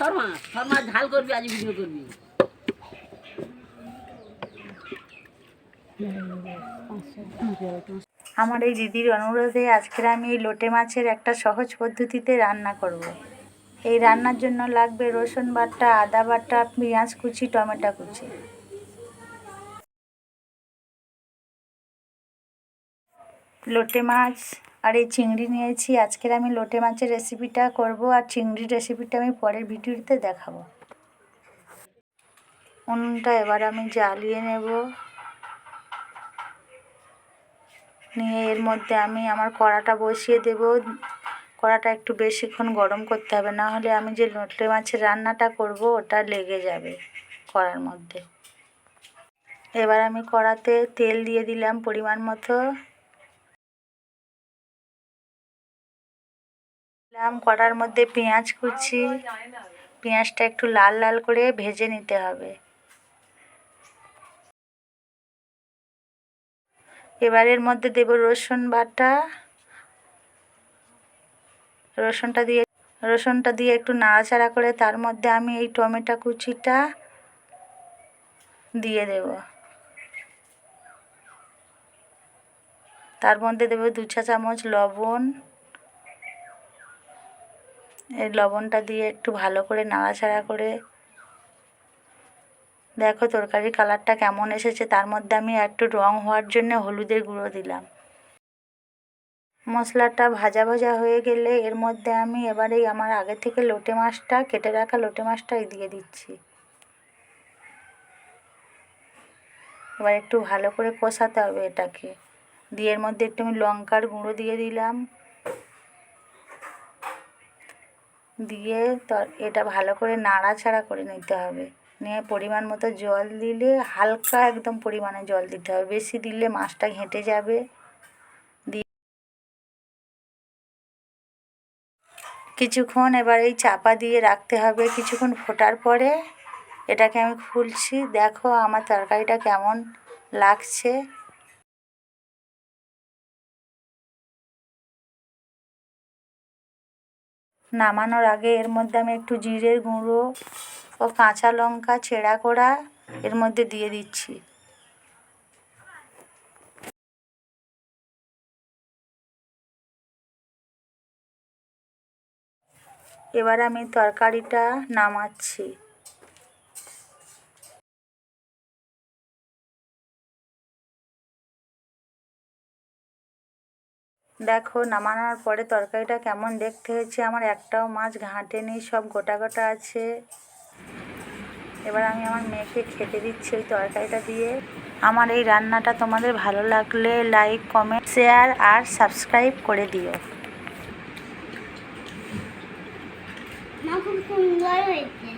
শর্মা শর্মা ঝাল করবি আজ করবি আমার এই দিদির অনুরোধে আজকের আমি এই লোটে মাছের একটা সহজ পদ্ধতিতে রান্না করব। এই রান্নার জন্য লাগবে রসুন বাটা, আদা বাটা, পেঁয়াজ কুচি, টমেটো কুচি লোটে মাছ আর এই চিংড়ি নিয়েছি। আজকের আমি লোটে মাছের রেসিপিটা করব আর চিংড়ির রেসিপিটা আমি পরের ভিডিওতে দেখাবো। উনুনটা এবার আমি জ্বালিয়ে নেব। নিয়ে এর মধ্যে আমি আমার কড়াটা বসিয়ে দেব। কড়াটা একটু বেশিক্ষণ গরম করতে হবে, না হলে আমি যে লোটে মাছের রান্নাটা করব, ওটা লেগে যাবে কড়ার মধ্যে। এবার আমি কড়াতে তেল দিয়ে দিলাম পরিমাণ মতো। দিলাম, কড়ার মধ্যে পেঁয়াজ কুচি। পেঁয়াজটা একটু লাল লাল করে ভেজে নিতে হবে। এবার এর মধ্যে দেব রসুন বাটা। রসুনটা দিয়ে রসুনটা দিয়ে একটু নাড়াচাড়া করে তার মধ্যে আমি এই টমেটো কুচিটা দিয়ে দেব। তার মধ্যে দেবো দু চা চামচ লবণ। লবণটা দিয়ে একটু ভালো করে নাড়াচাড়া করে। দেখো তরকারির কালারটা কেমন এসেছে, তার মধ্যে আমি একটু রং হওয়ার জন্য হলুদের গুঁড়ো দিলাম। মশলাটা ভাজা ভাজা হয়ে গেলে এর মধ্যে আমি এবারে আমার আগে থেকে লোটে মাছটা, কেটে রাখা লোটে মাছটাই দিয়ে দিচ্ছি। এবার একটু ভালো করে কষাতে হবে এটাকে। দিয়ে এর মধ্যে একটু আমি লঙ্কার গুঁড়ো দিয়ে দিলাম। দিয়ে এটা ভালো করে নাড়াচাড়া করে নিতে হবে। নিয়ে পরিমাণ মতো জল দিলে হালকা একদম পরিমাণে জল দিতে হবে। বেশি দিলে মাছটা ঘেঁটে যাবে। কিছুক্ষণ এবার এই চাপা দিয়ে রাখতে হবে। কিছুক্ষণ ফোটার পরে এটাকে আমি খুলছি। দেখো আমার তরকারিটা কেমন লাগছে। নামানোর আগে এর মধ্যে আমি একটু জিরের গুঁড়ো ও কাঁচা লঙ্কা ছেঁড়া করা এর মধ্যে দিয়ে দিচ্ছি। এবার আমি তরকারিটা নামাচ্ছি। দেখো, নামানোর পরে তরকারিটা কেমন দেখতে হয়েছে? আমার একটাও মাছ ঘাঁটেনি সব গোটা গোটা আছে। এবার আমি আমার মেয়েকে খেতে দিচ্ছি ওই তরকারিটা দিয়ে। আমার এই রান্নাটা তোমাদের ভালো লাগলে লাইক কমেন্ট শেয়ার আর সাবস্ক্রাইব করে দিও। খুব সুন্দর হয়েছে।